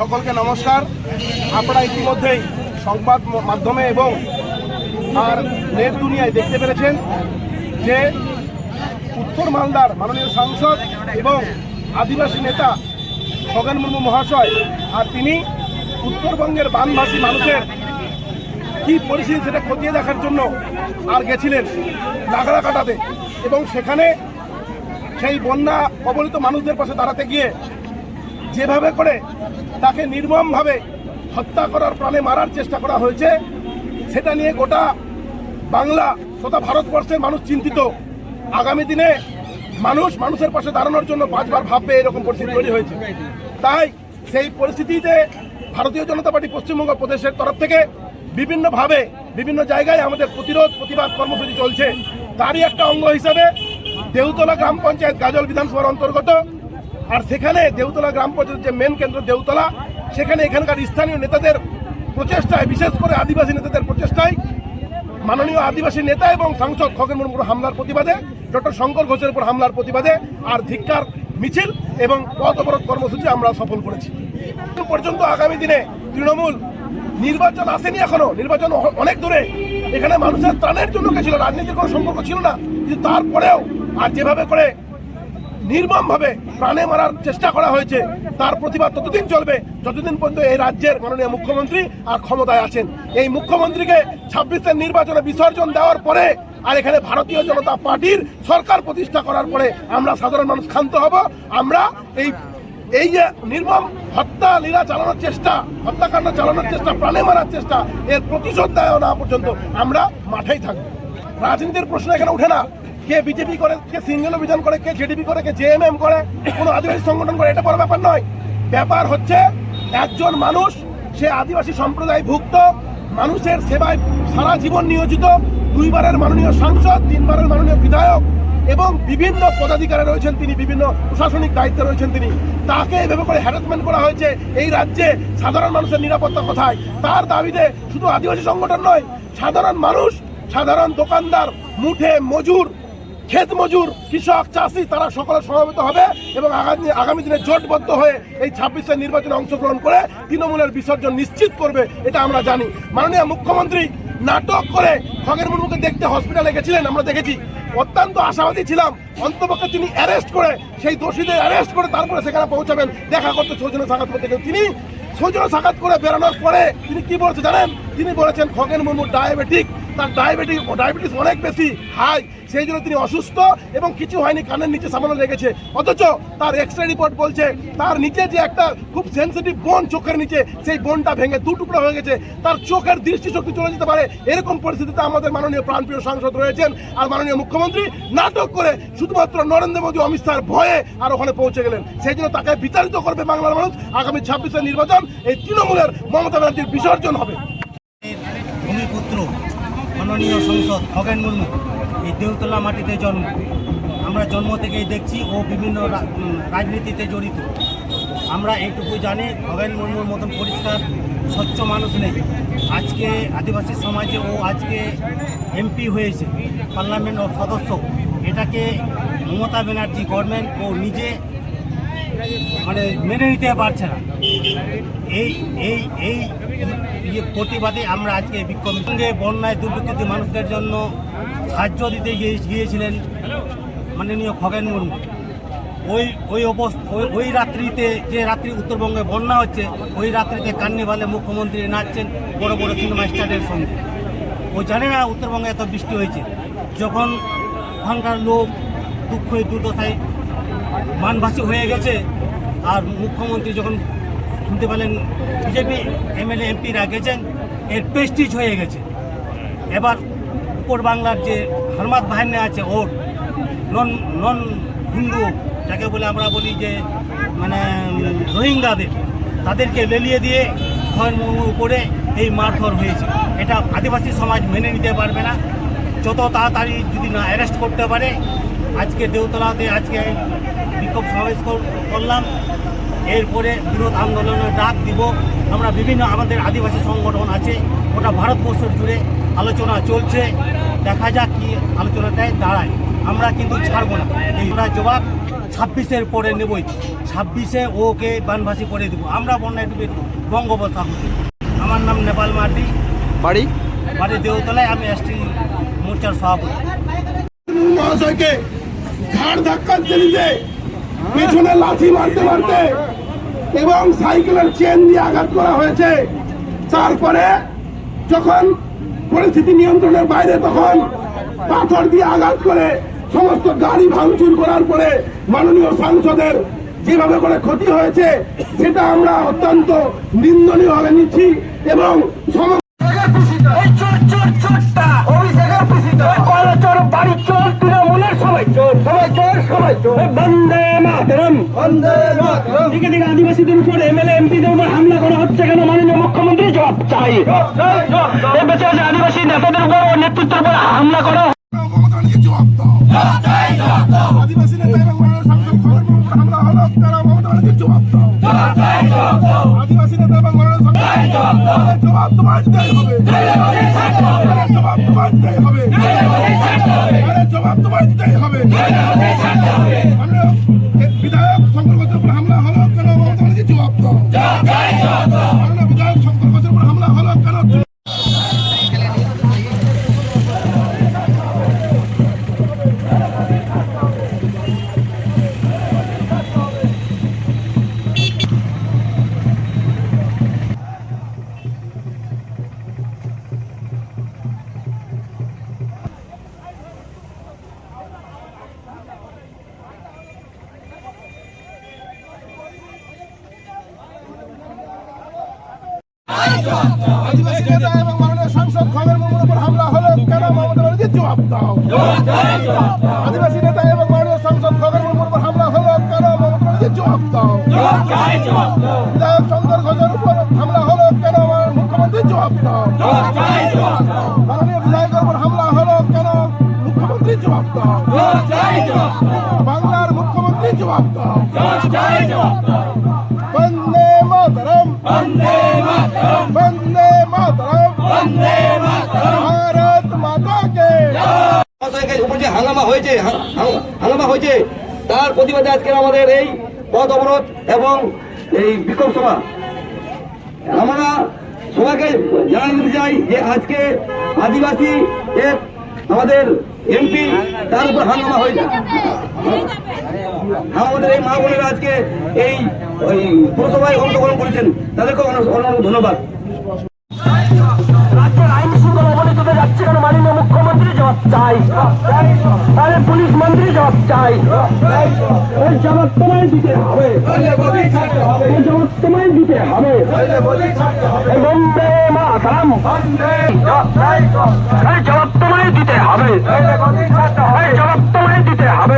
সকলকে নমস্কার। আপনারা ইতিমধ্যেই সংবাদ মাধ্যমে এবং আর নেট দুনিয়ায় দেখতে পেরেছেন যে উত্তর মালদার মাননীয় সাংসদ এবং আদিবাসী নেতা খগেন মুর্মু মহাশয় আর তিনি উত্তরবঙ্গের বানভাসী মানুষের কি পরিস্থিতি সেটা খতিয়ে দেখার জন্য আর গেছিলেন নাগরা কাটাতে এবং সেখানে সেই বন্যা কবলিত মানুষদের পাশে দাঁড়াতে গিয়ে যেভাবে করে তাকে নির্মমভাবে হত্যা করার প্রাণে মারার চেষ্টা করা হয়েছে। সেটা নিয়ে গোটা বাংলা তথা ভারতবর্ষের মানুষ চিন্তিত। আগামী দিনে মানুষ মানুষের পাশে দাঁড়ানোর জন্য পাঁচবার ভাববে এরকম পরিস্থিতি তৈরি হয়েছে। তাই সেই পরিস্থিতিতে ভারতীয় জনতা পার্টি পশ্চিমবঙ্গ প্রদেশের তরফ থেকে বিভিন্নভাবে বিভিন্ন জায়গায় আমাদের প্রতিরোধ, প্রতিবাদ কর্মসূচি চলছে। তারই একটা অঙ্গ হিসাবে দেউতলা গ্রাম পঞ্চায়েত গাজল বিধানসভার অন্তর্গত আর সেখানে দেউতলা গ্রাম পঞ্চায়েত যে মেন কেন্দ্র দেউতলা, সেখানে এখানকার স্থানীয় নেতাদের প্রচেষ্টায়, বিশেষ করে আদিবাসী নেতাদের প্রচেষ্টায় মাননীয় আদিবাসী নেতা এবং সাংসদ খগেন মুর্মুর হামলার প্রতিবাদে, ডক্টর শঙ্কর ঘোষের উপর হামলার প্রতিবাদে আর ধিক্কার, মিছিল এবং পথ কর্মসূচি আমরা সফল করেছি। পর্যন্ত আগামী দিনে তৃণমূল নির্বাচন আসেনি এখনও। নির্বাচন অনেক দূরে। এখানে মানুষের ত্রাণের জন্য গেছিল রাজনীতির কোনো সম্পর্ক ছিল না। কিন্তু তারপরেও আর যেভাবে করে নির্মমভাবে প্রাণে মারার চেষ্টা করা হয়েছে। তার প্রতিবাদ ততদিন চলবে যতদিন পর্যন্ত এই রাজ্যের মাননীয় মুখ্যমন্ত্রী আর ক্ষমতায় আছেন। এই মুখ্যমন্ত্রীকে ছাব্বিশের নির্বাচনে বিসর্জন দেওয়ার পরে আর এখানে ভারতীয় জনতা পার্টির সরকার প্রতিষ্ঠা করার পরে আমরা সাধারণ মানুষ ক্ষান্ত হব। আমরা এই এই যে নির্মম হত্যা লীলা চালানোর চেষ্টা, হত্যাকাণ্ড চালানোর চেষ্টা, প্রাণে মারার চেষ্টা, এর প্রতিশোধ দেওয়া না পর্যন্ত আমরা মাঠেই থাকব। রাজনীতির প্রশ্ন এখানে উঠে না। কে বিজেপি করে, কে সিঙ্গেল অভিযান করে, কে জেডিপি করে, কে জেএমএম করে, কোনো আদিবাসী সংগঠন করে, এটা বড় ব্যাপার নয়। ব্যাপার হচ্ছে, একজন মানুষ, সে আদিবাসী সম্প্রদায় ভুক্ত মানুষের সেবায় সারা জীবন নিয়োজিত, দুইবারের মাননীয় সাংসদ, তিনবারের মাননীয় বিধায়ক, এবং বিভিন্ন পদাধিকারে রয়েছেন তিনি, বিভিন্ন প্রশাসনিক দায়িত্বে রয়েছেন তিনি। তাকে এভাবে করে হ্যারাসমেন্ট করা হয়েছে, এই রাজ্যে সাধারণ মানুষের নিরাপত্তা কোথায়? তার দাবিতে শুধু আদিবাসী সংগঠন নয়, সাধারণ মানুষ, সাধারণ দোকানদার, মুঠে, মজুর ক্ষেত মজুর, কৃষক, চাষি, তারা সকলে সমাবেত হবে এবং আগামী আগামী দিনে জোটবদ্ধ হয়ে এই ছাব্বিশের নির্বাচনে অংশগ্রহণ করে তৃণমূলের বিসর্জন নিশ্চিত করবে, এটা আমরা জানি। মাননীয় মুখ্যমন্ত্রী, নাটক করে খগের মুর্মুকে দেখতে হসপিটালে গেছিলেন, আমরা দেখেছি। অত্যন্ত আশাবাদী ছিলাম। অন্তপক্ষে তিনি অ্যারেস্ট করে, সেই দোষীদের অ্যারেস্ট করে তারপরে সেখানে পৌঁছাবেন। দেখা করতে সৌজন্য সাক্ষাৎ করতে তিনি সৌজন্য সাক্ষাৎ করে বেরোনোর পরে তিনি কি বলেছে জানেন? তিনি বলেছেন খগেন মুর্মু ডায়াবেটিক তার ডায়াবেটিক ডায়াবেটিস অনেক বেশি হাই সেই জন্য তিনি অসুস্থ এবং কিছু হয়নি, কানের নিচে সামান্য লেগেছে। অথচ তার এক্স রে রিপোর্ট বলছে, তার নিচে যে একটা খুব সেন্সিটিভ বোন চোখের নিচে, সেই বোনটা ভেঙে দু টুকরো হয়ে গেছে। তার চোখের দৃষ্টিশক্তি চলে যেতে পারে। এরকম পরিস্থিতিতে আমাদের মাননীয় প্রাণপ্রিয় সাংসদ রয়েছেন আর মাননীয় মুখ্যমন্ত্রী। নাটক করে শুধুমাত্র নরেন্দ্র মোদী অমিত শাহর ভয়ে আর ওখানে পৌঁছে গেলেন। সেই জন্য তাকে বিতাড়িত করবে বাংলার মানুষ। আগামী ছাব্বিশের নির্বাচন এই তৃণমূলের মমতা ব্যানার্জির বিসর্জন হবে। মাননীয় সংসদ খগেন মুর্মু, এই দেউতলা মাটিতে জন্ম। আমরা জন্ম থেকেই দেখছি ও বিভিন্ন রাজনীতিতে জড়িত। আমরা এইটুকু জানি, খগেন মুর্মুর মতন পরিষ্কার, স্বচ্ছ মানুষ নেই। আজকে আদিবাসী সমাজে ও আজকে এমপি হয়েছে, পার্লামেন্ট ও সদস্য। এটাকে মমতা ব্যানার্জি গভর্নমেন্ট ও নিজে মানে মেনে নিতে পারছে না। এই এই এই ইয়ে প্রতিবাদে আমরা আজকে বিক্ষোভ সঙ্গে বন্যায় দুর্গত মানুষদের জন্য সাহায্য দিতে গিয়ে- গিয়েছিলেন মাননীয় খগেন মুর্মু। ওই ওই অবস্থা, ওই রাত্রিতে যে রাত্রি উত্তরবঙ্গে বন্যা হচ্ছে, ওই রাত্রিতে কান্নিভালে মুখ্যমন্ত্রী নাচছেন বড় বড় সিনেমা স্টারের সঙ্গে। ও জানে না উত্তরবঙ্গে এত বৃষ্টি হয়েছে। যখন ওখানকার লোক দুঃখে দুর্দশায় মানভাসী হয়ে গেছে। আর মুখ্যমন্ত্রী যখন শুনতে পেলেন, বিজেপি এমএলএ, এমপিরা গেছেন, এর প্রেস্টিজ হয়ে গেছে। এবার উপর বাংলার যে হরমাত বাহিনী আছে, ওর নন নন হিন্দু, যাকে বলে আমরা বলি যে মানে রোহিঙ্গাদের, তাদেরকে লেলিয়ে দিয়ে খয়ের মুর্মুর উপরে এই মারধর হয়েছে। এটা আদিবাসী সমাজ মেনে নিতে পারবে না। যত তাড়াতাড়ি যদি না অ্যারেস্ট করতে পারে, আজকে দেউতলাতে, আজকে বিক্ষোভ সমাবেশ করলাম। এরপরে বিরোধ আন্দোলনের ডাক দিব। আমরা বিভিন্ন আমাদের আদিবাসী সংগঠন আছে গোটা ভারতবর্ষ জুড়ে আলোচনা চলছে। দেখা যাক কি আলোচনাটায় দাঁড়ায়। আমরা কিন্তু ছাড়বো না। এই আমরা জবাব ছাব্বিশের পরে নেবই। ছাব্বিশে ওকে বানভাসি করে দেবো। আমরা বন্যায় ডুবে বঙ্গোপসাগর। আমার নাম নেপাল মার্ডি। বাড়ি? বাড়ি দেওতলায় আমি এসটি মোর্চার সভাপতি। মহাশয়কে ঘাড় ধাক্কা পেছনে লাথি মারতে মারতে এবং সাইকেলের চেন দিয়ে আঘাত করা হয়েছে। তারপরে যখন পরিস্থিতি নিয়ন্ত্রণের বাইরে তখন পাথর দিয়ে আঘাত করে সমস্ত গাড়ি ভাঙচুর করার পরে মাননীয় সাংসদের যেভাবে করে ক্ষতি হয়েছে সেটা আমরা অত্যন্ত নিন্দনীয়ভাবে নিচ্ছি এবং সমস্ত বাড়ি চোর তৃণমূলের সবাই চোর সবাই চোর সবাই চোর মাতরম দিকে দিকে আদিবাসীদের উপর এমএলএ এমপিদের উপর হামলা করা হচ্ছে কেন? মাননীয় মুখ্যমন্ত্রী জবাব চাই। বেঁচে আছে আদিবাসী নেতাদের উপর ও নেতৃত্বের উপর হামলা করা আদিবাসী নেতা এবং মাননীয় সাংসদ খবর মমতা হামলা হলো তারা মমতা জবাব দাও। আদিবাসী নেতা এবং জবাব তোমার হবে। জবাব তোমার দিতেই হবে। আদিবাসী নেতা এবং মাননীয় সাংসদ খগেন মুর্মুর উপর হামলা হলো কেন মমতা ব্যানার্জি জবাব দাও আদিবাসী নেতা এবং মাননীয় সাংসদ খগেন মুর্মুর উপর হামলা হলো কেন মমতা ব্যানার্জি জবাব দাও বিধায়ক শঙ্কর ঘোষের উপর হামলা হলো কেন মুখ্যমন্ত্রী জবাব দাও। মাননীয় বিধায়কের উপর হামলা হলো কেন মুখ্যমন্ত্রী জবাব দাও। বাংলার মুখ্যমন্ত্রী জবাব দাও উপর হয়েছে হাঙ্গামা হয়েছে। তার প্রতিবাদে আজকে আমাদের এই পথ অবরোধ এবং এই বিক্ষোভ সভা। আমরা সবাইকে জানাই দিতে চাই যে আজকে আদিবাসী এক আমাদের এমপি তার উপর হাঙ্গামা হয়েছে। আমাদের এই মা বোনেরা আজকে এই পুরসভায় অংশগ্রহণ করেছেন। তাদেরকে অনেক ধন্যবাদ। কেন মাননীয় মুখ্যমন্ত্রী জবাব চাই। তাহলে পুলিশ মন্ত্রী জবাব চাই। ওই জবাব তোমায় দিতে হবে। ওই জবাব তোমায় দিতে হবে। বন্দে মাতরম। জবাব তোমায় দিতে হবে। জবাব তোমায় দিতে জবাব